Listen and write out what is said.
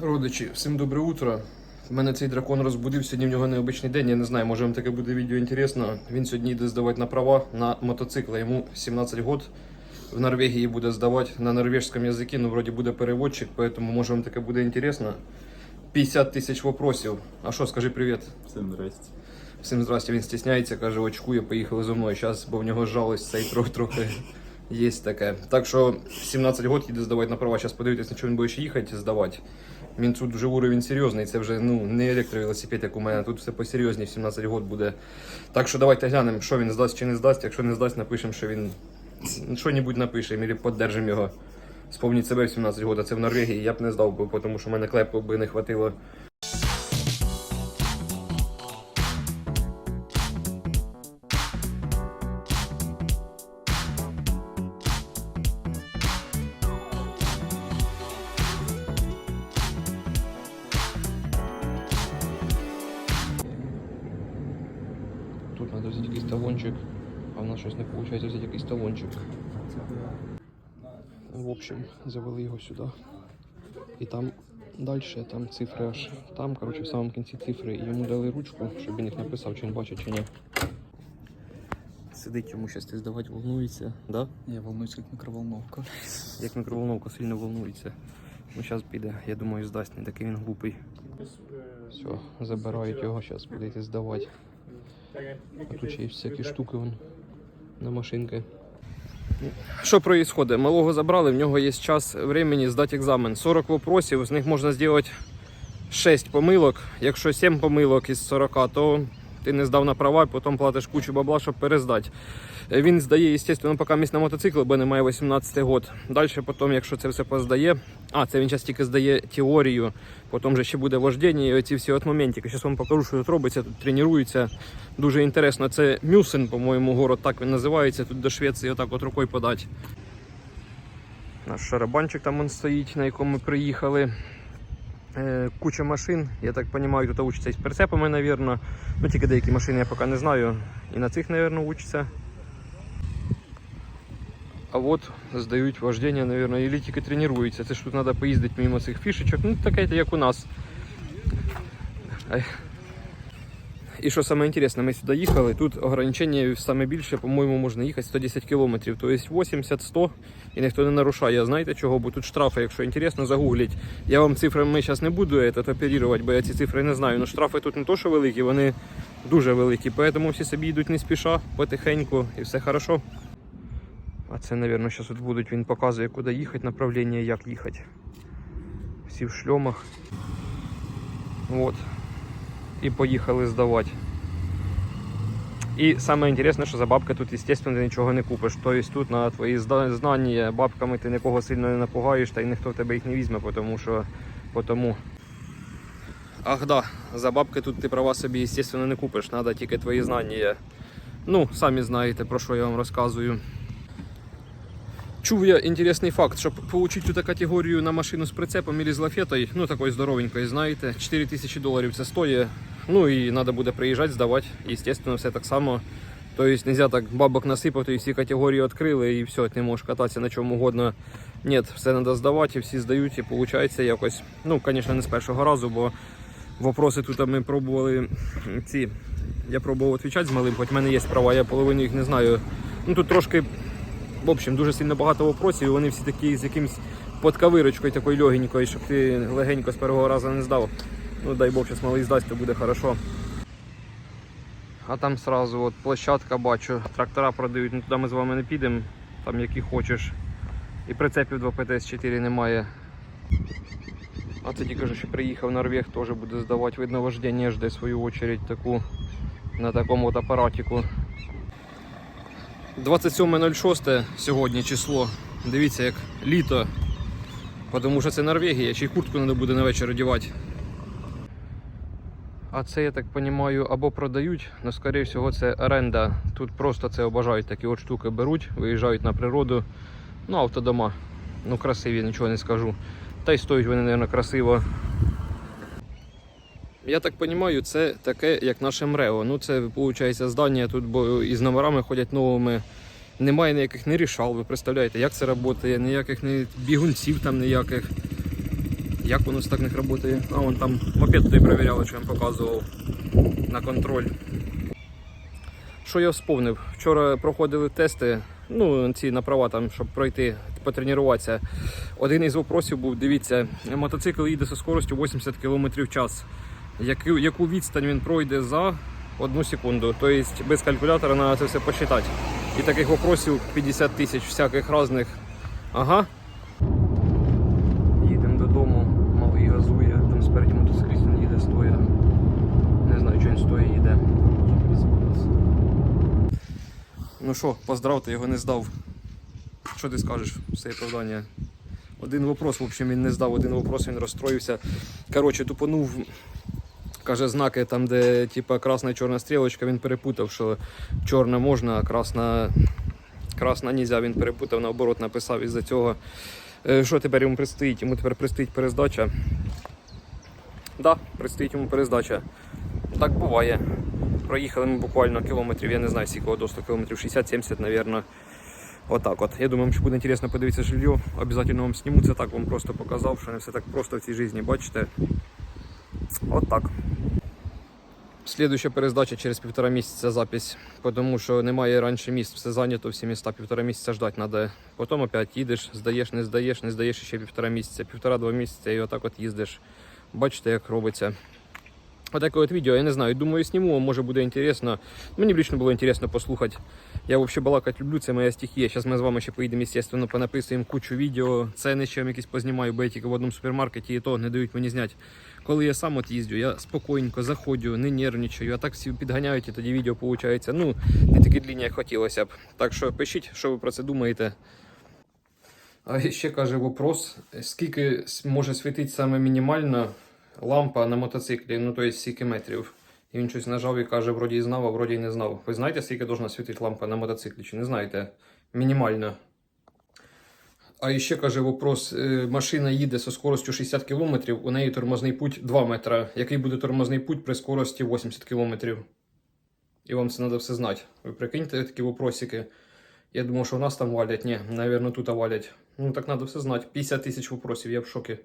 Родичі, всім добре утро. У мене цей дракон розбудив, сьогодні в нього необичний день, я не знаю, може вам таке буде відео інтересно. Він сьогодні йде здавати на права на мотоцикл, йому 17 років. В Норвегії буде здавати на норвежському язикі, ну вроді буде переводчик, поэтому може вам таке буде інтересно. 50 тисяч вопросів. А що, скажи привіт. Всім здрасте. Всім здрасте, він стісняється, каже, очкує, поїхали зі мною. Зараз, бо в нього жалость цей трохи трохи є таке. Так що 17 років їде здавати на права. Зараз подивитись, на чого він буде ще їхати здавати. Він тут вже уровень серйозний, це вже ну, не електровелосипед, як у мене. Тут все посерйозні, 17 років буде. Так що давайте глянемо, що він здасть чи не здасть. Якщо не здасть, напишемо, що він що-небудь напишемо, або піддержимо його. Сповніть себе в 17 років, це в Норвегії, я б не здав би, тому що в мене клепу би не хватило. Треба взяти якийсь талончик, а в нас щось не виходить взяти якийсь талончик. В общем, завели його сюди. І там далі, там цифри аж там, коротше, в самому кінці цифри. І йому дали ручку, щоб він їх написав, чи він бачить, чи ні. Сидить йому щось здавати, волнується, да? Я волнуюсь, как микроволновка. Як мікроволновка сильно волнується. Ну, зараз піде, я думаю, здасть, не такий він глупий. Все, забирають його, зараз буде йти здавати. Тут є всякі штуки вон, на машинки. Що відбувається? Малого забрали, в нього є час времени здати екзамен. 40 вопросів, з них можна зробити 6 помилок. Якщо 7 помилок із 40, то ти не здав на права, потім платиш кучу бабла, щоб перездати. Е, Він здає, звісно, поки місць на мотоцикл, бо немає 18 год. Далі, потім, якщо це все поздає, а це він зараз тільки здає теорію, потім же ще буде вождення і оці всі от моментики. Зараз вам покажу, що тут робиться, тут тренуються. Дуже інтересно. Це Мюсен, по-моєму, город так він називається. Тут до Швеції отак от рукою подати. Наш шарабанчик там он стоїть, на якому ми приїхали. Е, Куча машин, я так розумію, тут учаться із прицепами, мабуть. Ну, тільки деякі машини я поки не знаю. І на цих, мабуть, учаться. А от здають вождення, мабуть, і тільки тренуються. Це ж тут треба поїздити мимо цих фішечок. Ну, таке, як у нас. І що саме інтересне, ми сюди їхали, тут ограничення саме більше, по-моєму, можна їхати 110 кілометрів, тобто 80-100 і ніхто не нарушає. Знаєте чого? Бо тут штрафи, якщо інтересно, загугліть. Я вам цифрами зараз не буду этот, оперувати, бо я ці цифри не знаю. Ну штрафи тут не то, що великі, вони дуже великі. Тому всі собі йдуть не спіша, потихеньку і все хорошо. А це, мабуть, зараз тут будуть, він показує, куди їхати, направлення, як їхати. Всі в шльомах. От. І поїхали здавати. І саме інтересне, що за бабки тут, звісно, нічого не купиш. Тобто тут на твої знання бабками ти нікого сильно не напугаєш, та й ніхто в тебе їх не візьме, тому що потому. Ах да, за бабки тут ти права собі, звісно, не купиш, треба тільки твої знання. Ну, самі знаєте, про що я вам розказую. Чув я інтересний факт, щоб отримати цю категорію на машину з прицепом і з лафетою, ну такою здоровенькою, знаєте, 4 тисячі доларів це стоїть. Ну і треба буде приїжджати, здавати. Звісно, все так само. Тобто не можна так бабок насипати і всі категорії відкрили і все, ти можеш кататися на чому угодно. Ні, все треба здавати, і всі здають, і виходить якось. Ну, звісно, не з першого разу, бо вопроси тут ми пробували ці. Я пробував відповідати з малим, хоч в мене є права, я половину їх не знаю. Ну тут трошки в общем, дуже сильно багато вопросів, і вони всі такі з якимсь подкавирочкою такою легенькою, щоб ти легенько з першого разу не здав. Ну дай Бог, зараз малий здасть, то буде хорошо. А там сразу от площадка бачу, трактора продають, ну туди ми з вами не підемо, там які хочеш. І прицепів 2 ПТС-4 немає. А це тільки що приїхав Норвег, теж буде здавати. Видно, вождення жде свою очередь таку на такому от апаратику. 27.06 сьогодні число. Дивіться, як літо. Тому що це Норвегія, ще й куртку треба буде на вечір одягати. А це, я так розумію, або продають, але, скоріше всього, це оренда. Тут просто це обажають такі от штуки беруть, виїжджають на природу. Ну, автодома. Ну, красиві, нічого не скажу. Та й стоять вони, мабуть, красиво. Я так розумію, це таке, як наше МРЕО. Ну, це виходить здання тут, бо із номерами ходять новими. Немає ніяких не рішал, ви представляєте, як це працює, ніяких не бігунців там ніяких. Як воно так не працює? А, вон там мопед той перевіряли, що я вам показував на контроль. Що я вспомнив? Вчора проходили тести, ну, ці на права, там, щоб пройти, потренуватися. Один із вопросів був: дивіться, мотоцикл їде зі скоростю 80 км в час. Яку, яку відстань він пройде за одну секунду? Тобто без калькулятора треба це все посчитати. І таких вопросів 50 тисяч всяких різних. Ага. Їдемо додому, малий газує, там спереді мотоцикліст він їде стоя. Не знаю, що він стоя їде. Ну що, поздравте, його не здав. Що ти скажеш в це оправдання? Один вопрос, в общем, він не здав, один вопрос він розстроївся. Коротше, тупанув, каже, знаки там, де типа красна і чорна стрілочка, він перепутав, що чорна можна, а красна, красна нельзя, він перепутав, наоборот, написав із-за цього. Е, Що тепер йому предстоїть? Йому тепер предстоїть перездача. Да, предстоїть йому перездача. Так буває. Проїхали ми буквально кілометрів, я не знаю, скільки до 100 кілометрів, 60-70, мабуть. Отак от. Я думаю, що буде інтересно подивитися жилье. Обязательно вам сніму це так, вам просто показав, що не все так просто в цій житті, бачите. От так. Слідуюча перездача через півтора місяця запись, тому що немає раніше місць, все зайнято, всі міста півтора місяця ждати треба. Потім опять їдеш, здаєш, не здаєш, не здаєш ще півтора місяця, півтора-два місяця і отак от їздиш. Бачите, як робиться. Отаке от відео, я не знаю, думаю, сніму, може буде інтересно. Мені б лично було інтересно послухати. Я взагалі балакати люблю, це моя стихія. Зараз ми з вами ще поїдемо, естественно, понаписуємо кучу відео. Ще вам якісь познімаю, бо я в одному супермаркеті і то не дають мені зняти. Коли я сам от їздю, я спокійненько заходжу, не нервничаю, а так всі підганяють і тоді відео виходить. Ну, не такі длінні, як хотілося б. Так що пишіть, що ви про це думаєте. А ще каже вопрос: скільки може світити саме мінімально лампа на мотоциклі, ну то є скільки метрів. І він щось нажав і каже, вроді знав, а вроді не знав. Ви знаєте, скільки должна світити лампа на мотоциклі? Чи не знаєте? Мінімально. А ще каже вопрос: е, машина їде зі скоростю 60 км, у неї тормозний путь 2 метра. Який буде тормозний путь при скорості 80 км? І вам це треба все знати. Ви прикиньте такі вопросики. Я думав, що у нас там валять. Ні, навірно, тут валять. Ну так треба все знати. 50 тисяч вопросів, я в шокі.